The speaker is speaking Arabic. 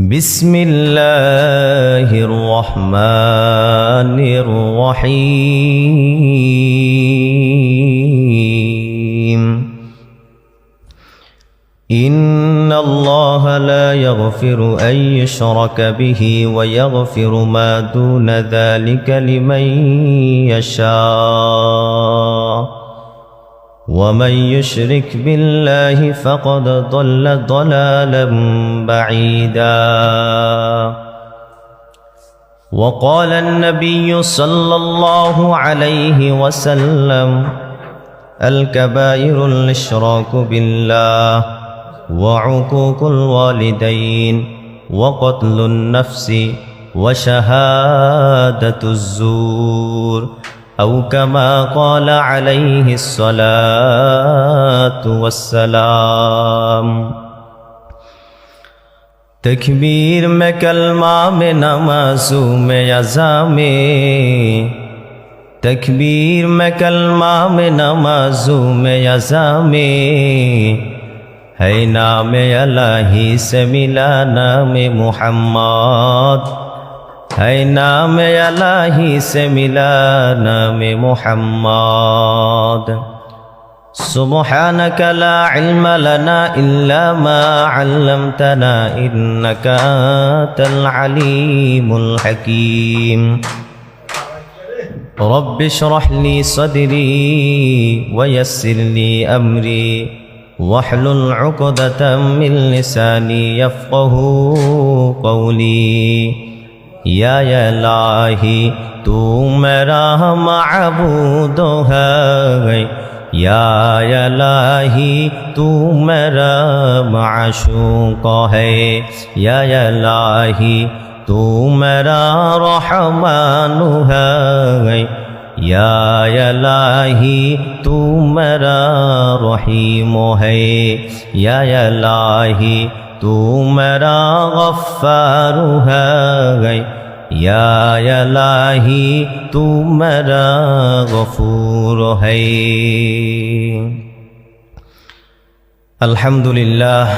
بسم الله الرحمن الرحيم. إن الله لا يغفر أن يشرك به ويغفر ما دون ذلك لمن يشاء. ومن يشرك بالله فقد ضل ضلالا بعيدا. وقال النبي صلى الله عليه وسلم الكبائر الإشراك بالله وعقوق الوالدين وقتل النفس وشهادة الزور. أو كما قال عليه الصلاة والسلام. تکبیر میں کلمہ میں نمازوں میں عزا میں تکبیر میں کلمہ میں نمازوں میں عزا میں ہے نام الہی سے ملا نام محمد. ہے نام الہی سے ملا نام محمد سبحانك لا علم لنا إلا ما علمتنا إنك أنت العليم الحكيم رب اشرح لي صدري ويسر لي أمري واحلل عقدة من لساني يفقه قولي یا الہی تو میرا معبود ہے یا الہی تو میرا معشوق ہے یا الہی تو میرا رحمان ہے یا الہی تو میرا رحیم ہے یا الہی تو میرا غفار ہے ইয়ালাহি তুমরা গফুর হই। আলহামদুলিল্লাহ।